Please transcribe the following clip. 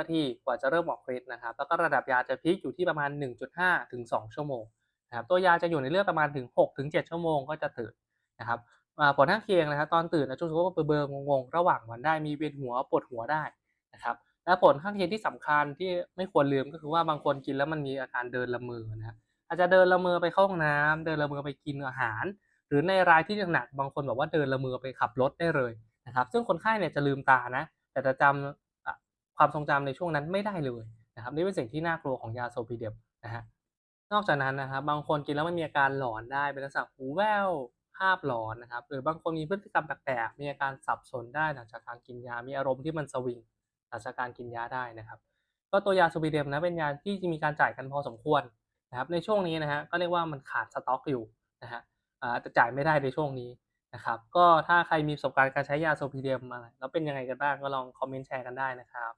นาทีกว่าจะเริ่มออกฤทธิ์นะครับ แล้วก็ระดับยาจะพีคอยู่ที่ประมาณ 1.5 ถึง 2 ชั่วโมงนะครับ ตัวยาจะอยู่ในเลือดประมาณถึง 6 ถึง 7 ชั่วโมงก็จะตื่นนะครับผลข้างเคียงนะครับ ตอนตื่นอาจจะรู้สึกว่าเบลอๆงงๆ ระหว่างวันได้มีเวียนหัวปวดหัวได้นะครับ และผลข้างเคียงที่สำคัญที่ไม่ควรลืมก็คือว่าบางคนกินแล้วมันมีอาการเดินละเมอนะครับอาจจะเดินละเมอไปเข้าห้องน้ำเดินละเมอไปกินอาหาร หรือในรายที่หนักๆบางคนบอกว่าเดินละเมอไปขับรถได้เลยนะครับ ซึ่งคนไข้เนี่ยจะลืมตานะ แต่จะจำอะ ความทรงจำในช่วงนั้นไม่ได้เลยนะครับนี่เป็นสิ่งที่น่ากลัวของยาโซพีเดียมนะฮะนอกจากนั้นนะครับบางคนกินแล้วมันมีอาการหลอนได้เป็นลักษณะหูแว่วภาพหลอนนะครับหรือบางคนมีพฤติกรรมแปลกๆมีอาการสับสนได้หลังจากการกินยา มีอารมณ์ที่มันสวิงหลังจากการกินยาได้นะครับ ก็ตัวยาโซพีเดียมนะเป็นยาที่มีการจ่ายกันพอสมควรนะครับในช่วงนี้นะฮะก็เรียกว่ามันขาดสต็อกอยู่นะฮะอาแต่จ่ายไม่ได้ในช่วงนี้นะครับก็ถ้าใครมีประสบการณ์การใช้ยาโซพีเดียมอะไรแล้วเป็นยังไงกันบ้างก็ลองคอมเมนต์แชร์กันได้นะครับ